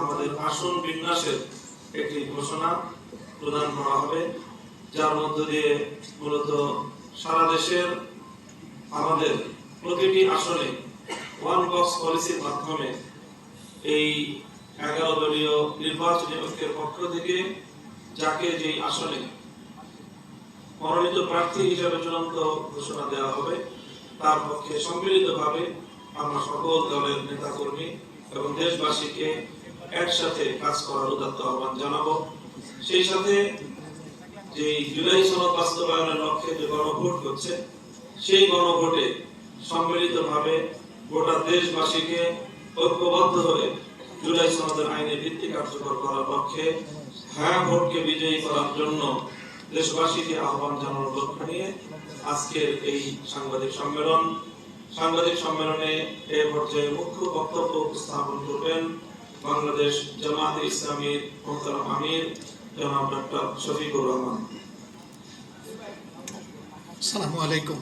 আমাদের আসন বিন্যাসের একটি ঘোষণা প্রদান করা হবে, যার মধ্য দিয়ে মূলত সারা দেশের আমাদের প্রতিটি আসনে ওয়ান বক্স পলিসির মাধ্যমে এই এগারো দলীয় নির্বাচনী ঐক্যের পক্ষ থেকে যাকে যেই আসনে মনোনীত প্রার্থী হিসেবে চূড়ান্ত ঘোষণা দেওয়া হবে, তার পক্ষে সম্মিলিতভাবে আমরা সকল দলের নেতাকর্মী এবং দেশবাসীকে একসাথে কাজ করার উদাত্ত আহ্বান জানাব। সেই সাথে যে জুলাই সনদ বাস্তবায়নের লক্ষ্যে যে গণভোট হচ্ছে, সেই গণভোটে সম্মিলিতভাবে গোটা দেশবাসীকে ঐক্যবদ্ধ হয়ে জুলাই সনদের আইনে ভিত্তি কার্যকর করার লক্ষ্যে হ্যাঁ ভোটকে বিজয়ী করার জন্য দেশবাসীকে আহ্বান জানানোর লক্ষ্য নিয়ে আজকের এই সাংবাদিক সম্মেলন। সাংবাদিক সম্মেলনে এ পর্যায়ে মুখ্য বক্তব্য উপস্থাপন করবেন বাংলাদেশ জামাতে ইসলামীর মোহতারাম আমির জনাব ডক্টর শফিকুর রহমান। আসসালামু আলাইকুম।